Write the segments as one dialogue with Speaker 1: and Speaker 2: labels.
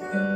Speaker 1: На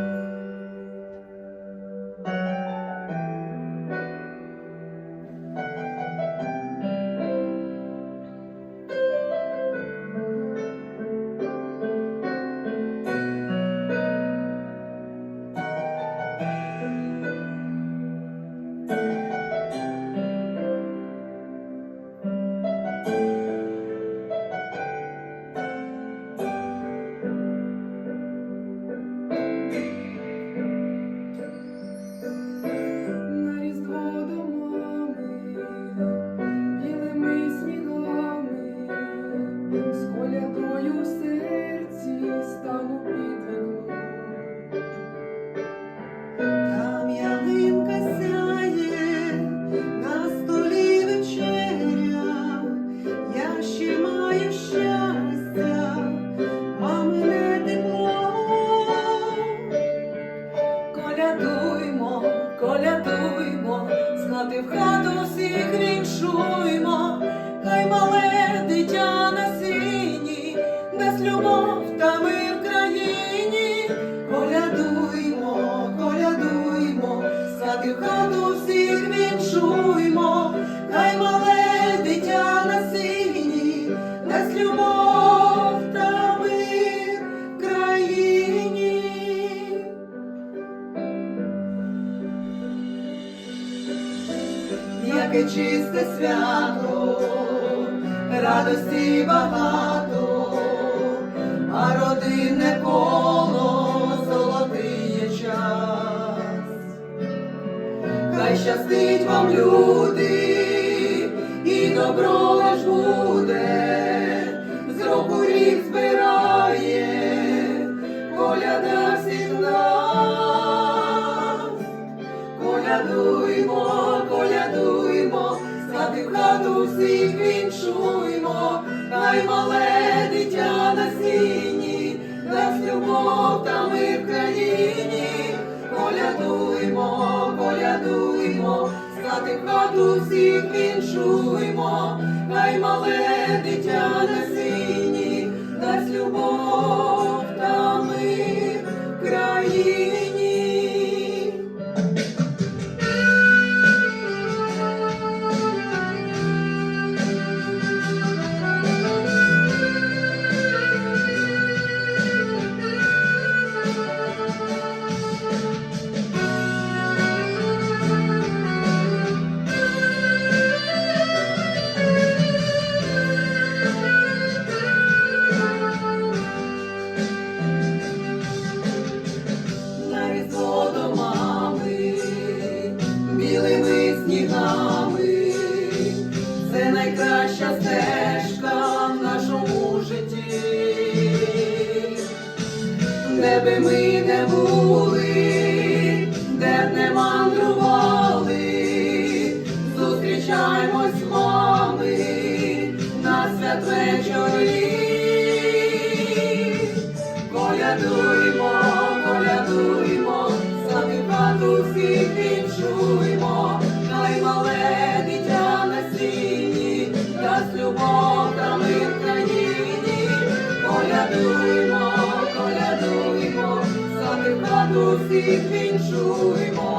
Speaker 2: віншуймо, хай мале дитя на сіні, без любов яке чисте свято, радості багато, а родинне коло золотий є час. Хай щастить вам люди, і добро хату всіх віншуймо, хай мале дитя на сіні, дасть любов та мир країні. Колядуймо, колядуймо, з хати в хату всіх віншуймо, хай мале дитя на сіні, дасть любов найкраща стежка в нашому житті, де би ми не були, де б не мандрували, зустрічаємось Колядуймо, колядуймо,